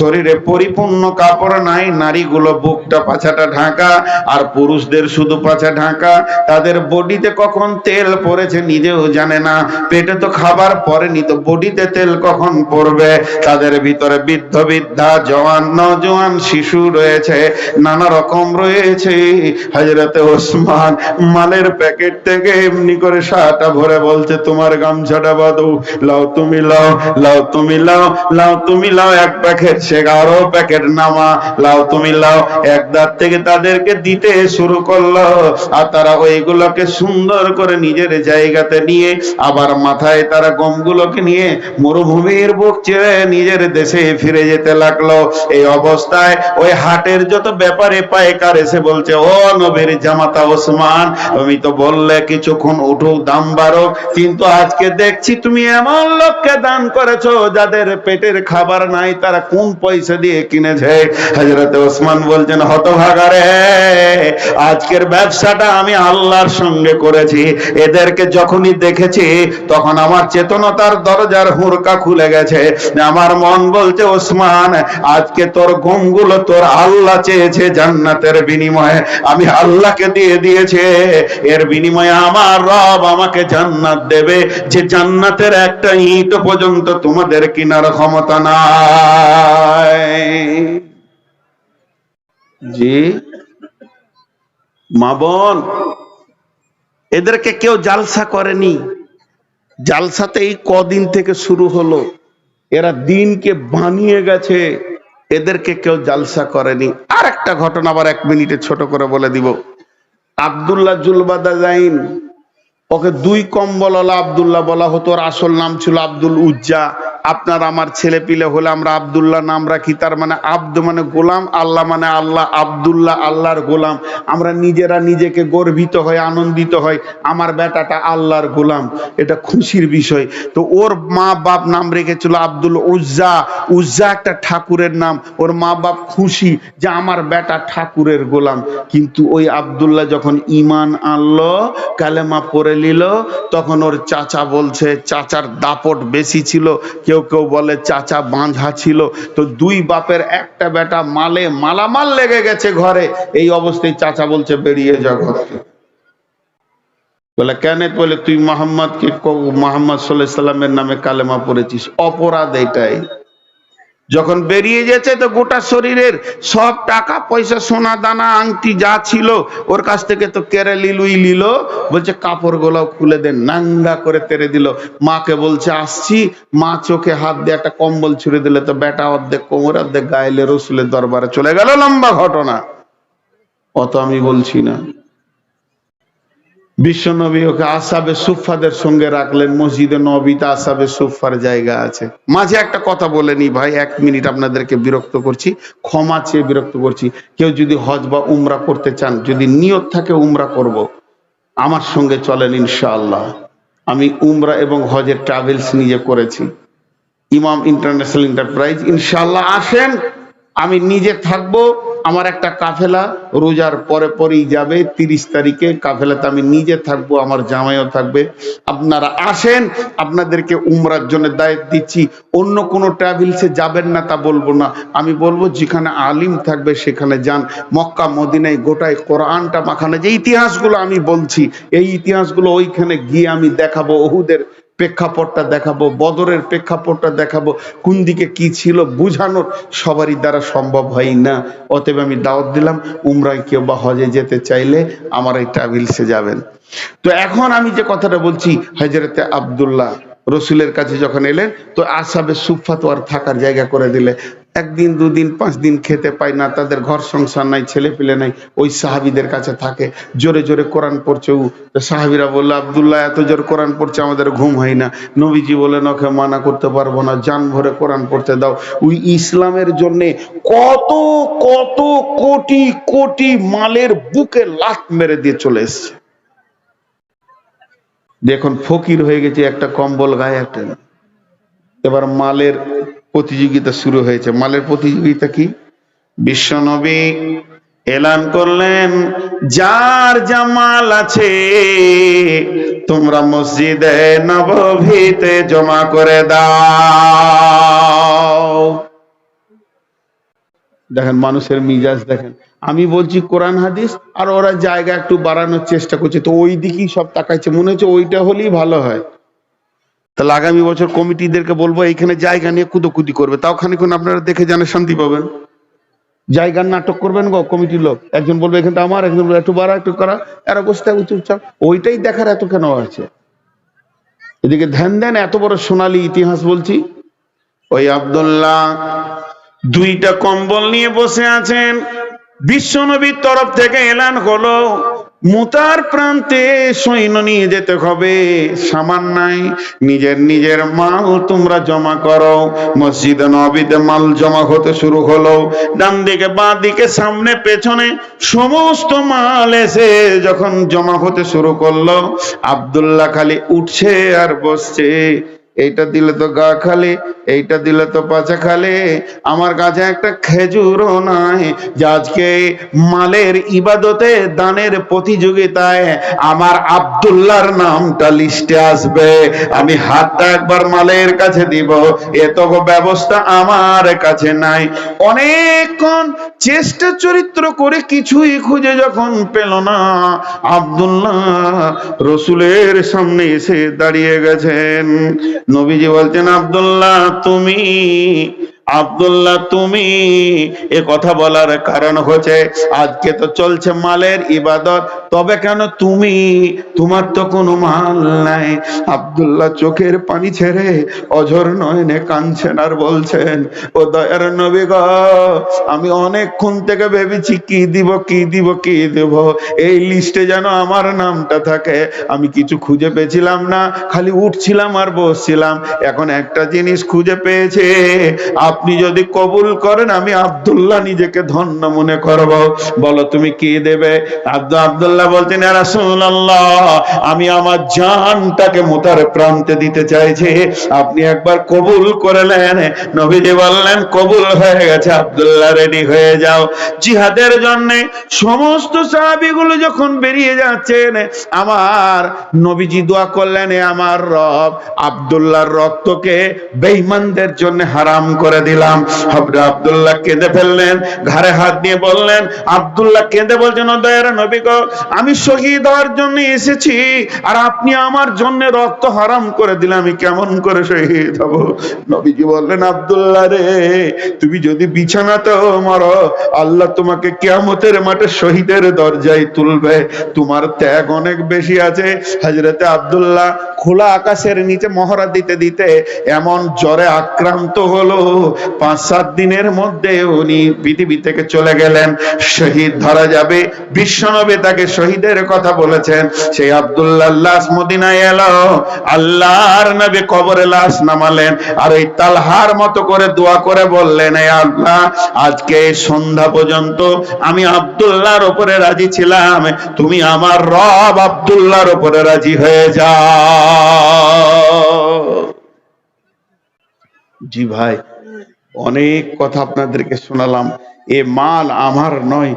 শরীরে পরিপূর্ণ কাপড় নাই, নারীগুলো বুকটা পাছাটা ঢাকা, আর পুরুষদের শুধু পাছা ঢাকা। তাদের বডিতে কখন তেল পড়েছে নিজেও জানে না। পেটে তো খাবার পরেনি তো বডিতে তেল কখন পড়বে? তাদের ভিতরে বৃদ্ধ, বৃদ্ধা, জওয়ান, নজওয়ান শিশু রয়েছে। নানা রকম রয়েছে। হাজরতে ওসমান মালের প্যাকেট থেকে এমনি করে সাটা ভরে বলছে, তোমার গামছাটা বাদু লাও তুমি লাও লাও তুমি লাও লাও তুমি লাও, এক প্যাকেট সে প্যাকেট নামা লাও, তুমি লাও। এক দাঁত থেকে তাদেরকে দিতে শুরু করল। আর তারা ওইগুলোকে সুন্দর করে নিজের জায়গাতে নিয়ে, আবার মাথায় তারা গমগুলোকে নিয়ে মরুভূমির বুক নিজের দেশে ফিরে যেতে লাগল। এই অবস্থায় ওই হাটের যত ব্যাপারে পাইকার এসে বলছে, ও নবীর জামাতা ওসমান, তুমি তো বললে কিছুক্ষণ উঠুক, দাম বাড়ুক। কিন্তু আজকে দেখছি তুমি এমন লোককে দান করেছ যাদের পেটের খাবার নাই, তারা কোন পয়সা দিয়ে কিনেছে। হজরত ওসমান বলছেন হতভাগারে আজকের ব্যবসাটা আমি আল্লাহর সঙ্গে করেছি। এদেরকে যখনই দেখেছি, তখন আমার চেতনতার দরজার হুরকা খুলে গেছে। আমার মন বলছে, ওসমান, আজকে তোর গমগুলো তোর আল্লাহ চেয়েছে জান্নাতের বিনিময়ে। আমি আল্লাহকে দিয়ে দিয়েছে। এর বিনিময়ে আমার রব আমাকে জান্নাত দেবে। যে জান্নাতের একটা ইট পর্যন্ত তোমাদের কিনার ক্ষমতা নাই। জি? মা বোন, এদেরকে কেউ জালসা করেনি। জালসাতে এই কদিন থেকে শুরু হলো। এরা দিনকে বানিয়ে গেছে। এদেরকে কেউ জালসা করেনি। আর একটা ঘটনা আবার এক মিনিটে ছোট করে বলে দিব। আব্দুল্লাহ জুলবাদা জাইন ওকে দুই কম্বল আবদুল্লাহ বলা হতো। আসল নাম ছিল আব্দুল উজ্জা। আপনার আমার ছেলে পিলে হলে আমরা আব্দুল্লাহ নাম রাখি, তার মানে আব্দ মানে গোলাম, আল্লাহ মানে আল্লাহ, আব্দুল্লাহ আল্লাহর গোলাম। আমরা নিজেরা নিজেকে গর্বিত হয় আনন্দিত হয় আমার বেটাটা আল্লাহর গোলাম। এটা খুশির বিষয়। তো ওর মা বাপ নাম রেখেছিল আব্দুল উজ্জা। উজ্জা একটা ঠাকুরের নাম। ওর মা বাপ খুশি যে আমার বেটা ঠাকুরের গোলাম। কিন্তু ওই আব্দুল্লাহ যখন ইমান আনলো, কালেমা পড়ে নিল, তখন ওর চাচা বলছে, চাচার দাপট বেশি ছিল, কেউ কেউ কেউ বলে, চাচা, বাঁধা ছিল। তো দুই বাপের একটা বেটা মালে, মালামাল লেগে গেছে ঘরে। এই অবস্থায় চাচা বলছে, বেরিয়ে যা ঘর। বলে, কেন? বলে, তুই মোহাম্মদ কে, মোহাম্মদ সাল্লাহ সাল্লামের নামে কালেমা পড়েছিস। অপরাধ এটাই। যখন বেরিয়ে গেছে তো গোটা শরীরের সব টাকা, পয়সা, সোনা, দানা, আংটি যা ছিল, ওর কাছ থেকে তো কেড়ে লিলুই লিল বলছে কাপড়গুলো খুলে দেন নাঙ্গা করে তেরে দিল। মাকে বলছে, আসছি। মা চোখে হাত দিয়ে একটা কম্বল ছুড়ে দিলে তো বেটা অর্ধেক কোমর, অর্ধেক গায়েলে রসুলের দরবারে চলে গেল। লম্বা ঘটনা। অত আমি বলছি না। বিশ্বনবী ওকে আসাবে সুফাদের সঙ্গে রাখলেন, মসজিদে নবীতে আসাবে সুফার জায়গা আছে। মাঝে একটা কথা বলে নি ভাই, এক মিনিট আপনাদেরকে বিরক্ত করছি, ক্ষমা চেয়ে বিরক্ত করছি। কেউ যদি হজ বা উমরা করতে চান, যদি নিয়ত থাকে উমরা করব। আমার সঙ্গে চলেন ইনশাআল্লাহ। আমি উমরা এবং হজের ট্রাভেলস নিজে করেছি। ইমাম ইন্টারন্যাশনাল এন্টারপ্রাইজ, ইনশাআল্লাহ আসেন, আমি নিজে থাকব। আমার একটা কাফেলা রোজার পরে পরেই যাবে, তিরিশ তারিখে কাফেলাতে আমি নিজে থাকব, আমার জামাইও থাকবে। আপনারা আসেন, আপনাদেরকে উমরার জন্য দায়িত্ব দিচ্ছি। অন্য কোনো ট্রাভেলসে যাবেন না তা বলব না। আমি বলব, যেখানে আলিম থাকবে সেখানে যান। মক্কা, মদিনায় গোটায় কোরআনটা মাখানে। যে ইতিহাসগুলো আমি বলছি, এই ইতিহাসগুলো ওইখানে গিয়ে আমি দেখাবো। ওহুদের প্রেক্ষাপটটা দেখাবো, বদরের প্রেক্ষাপটটা দেখাবো, কোন দিকে কি ছিল বুঝানোর সবারই দ্বারা সম্ভব হয় না। অতএব আমি দাওয়াত দিলাম, উমরায় কেউ বা হজে যেতে চাইলে আমার এই ট্রাভেলসে যাবেন। তো এখন আমি যে কথাটা বলছি হজরতে আবদুল্লাহ রসুলের কাছে যখন এলেন, তো আসাবে সুফা তো আর থাকার জায়গা করে দিলে। একদিন, দুদিন পাঁচ দিন খেতে পায় না, তাদের ঘর সংসার নাই, ছেলে পেলে নাই, ওই সাহাবিদের কাছে থাকে। জোরে জোরে কোরআন পড়ছে ও সাহাবিরা বলল, আবদুল্লাহ, এত জোর কোরআন পড়ছে, আমাদের ঘুম হয় না। নবীজি বলেন ওকে মানা করতে পারব না জান ভরে কোরআন পড়তে দাও। ওই ইসলামের জন্য কত কত কোটি কোটি মালের বুকে লাত মেরে দিয়ে চলে এসছে। দেখুন, ফকির হয়ে গেছে একটা কম্বল গায়ে একটা এবার মালের প্রতিযোগিতা শুরু হয়েছে। মালের প্রতিযোগিতা কি? বিশ্বনবী এলান করলেন, যার জামাল আছে, তোমরা মসজিদে নবভীতে জমা করে দাও। দেখেন, মানুষের মিজাজ দেখেন। আমি বলছি, কোরআন, হাদিস, আর ওরা জায়গা একটু বাড়ানোর চেষ্টা করছে। তো ওই দিকেই সব তাকাইছে। মনে হচ্ছে ওইটা হলেই ভালো হয়। তাহলে আগামী বছর কমিটিদেরকে বলব, এইখানে জায়গা নিয়ে কুদোকুদি করবে। তাও খানিক্ষণ আপনারা দেখে জানে শান্তি পাবেন। জায়গার নাটক করবেন গো কমিটির লোক। একজন বলবে, এখানটা আমার একজন বলবে, একটু বাড়া, একটু করা, এরা বসে থাকবে চুপচাপ ওইটাই দেখার এত কেন আছে? এদিকে ধ্যান দেন, এত বড় সোনালী ইতিহাস বলছি। ওই আব্দুল্লাহ দুইটা কম্বল নিয়ে বসে আছেন। বিশ্বনবীর তরফ থেকে এলান হলো। মুতার প্রান্তে সৈন্য নিয়ে যেতে হবে। সামান নাই, নিজের নিজের মাল তোমরা জমা করো। মসজিদে নবীতে মাল জমা হতে শুরু হলো। ডান দিকে, বাঁ দিকে, সামনে, পেছনে সমস্ত মাল এসে যখন জমা হতে শুরু করল, আব্দুল্লাহ খালি উঠছে আর বসছে। এইটা দিলে তো গা খালি, এইটা দিলে তো পাচা খালে। আমার কাছে একটা খেজুরও নাই আজকে মালের ইবাদতে, দানের প্রতিযোগিতায় আমার আব্দুল্লাহর নামটা লিস্টে আসবে। আমি হাতটা একবার মালের কাছে দিব, এ তো ব্যবস্থা আমার কাছে নাই। অনেকক্ষণ চেষ্টা চরিত্র করে কিছুই খুঁজে যখন পেল না, আব্দুল্লাহ রসুলের সামনে এসে দাঁড়িয়ে গেছেন। নবীজি বলছেন আবদুল্লাহ তুমি আব্দুল্লাহ, তুমি এ কথা বলার কারণ হচ্ছে আজকে তো চলছে মালের ইবাদত। তবে কেন তুমি? তোমার তো কোনো মাল নাই। আব্দুল্লাহ চোখের পানি ছেড়ে অঝর নয়নে কাঁদছেন আর বলছেন, ও দয়ার নবী গো, আমি অনেকক্ষণ থেকে ভেবেছি কি দিব কি দিব, কি দেব। এই লিস্টে যেন আমার নামটা থাকে। আমি কিছু খুঁজে পেয়েছিলাম না, খালি উঠছিলাম আর বসছিলাম। এখন একটা জিনিস খুঁজে পেয়েছে। আপনি যদি কবুল করেন, আমি আব্দুল্লাহ নিজেকে ধন্য মনে করব। বলো, তুমি কি দেবে? আব্দু আব্দুল্লাহ রাসূলুল্লাহ, আমি আমার জানটাকে মোতার প্রান্তে দিতে চাইছি। আপনি একবার কবুল করলেন নবীজি বললেন, কবুল হয়ে গেছে, আব্দুল্লাহ, রেডি হয়ে যাও। জিহাদের জন্য সমস্ত সাহাবিগুলো যখন বেরিয়ে যাচ্ছেন, আমার নবীজি দোয়া করলেন আমার রব, আব্দুল্লাহর রক্তকে বেঈমানদের জন্য হারাম করে দিলাম। হযরত আব্দুল্লাহ কেঁদে ফেললেন, ঘাড়ে হাত দিয়ে বললেন, আব্দুল্লাহ কেঁদে বলছেন দয়ার নবী গো, আমি শহীদ হওয়ার জন্য এসেছি, আর আপনি আমার জন্য রক্ত হারাম করে দিলে আমি কেমন করে শহীদ হব? নবীজি বললেন, আব্দুল্লাহ রে, তুমি যদি বিছানাতে মরো, আল্লাহ তোমাকে কিয়ামতের মাঠে শহীদের দরজায় তুলবে। তোমার ত্যাগ অনেক বেশি আছে। হজরতে আব্দুল্লাহ খোলা আকাশের নিচে মহড়া দিতে দিতে এমন জ্বরে আক্রান্ত হলো পাঁচ সাত দিনের মধ্যে উনি পৃথিবী থেকে চলে গেলেন, শহীদ ধরা যাবে। বিশ্বনবী তাকে শহীদের কথা বলেছেন। সেই আব্দুল্লাহ মদিনায় এলো, আল্লাহর নবী কবরে লাশ নামালেন আর তালহার মতো করে দোয়া করে বললেন আল্লাহ, আজকে সন্ধ্যা পর্যন্ত আমি আব্দুল্লাহর উপরে রাজি ছিলাম। তুমি আমার রব আব্দুল্লাহর উপরে রাজি হয়ে যাও। জি ভাই অনেক কথা আপনাদেরকে শোনালাম। এ মাল আমার নয়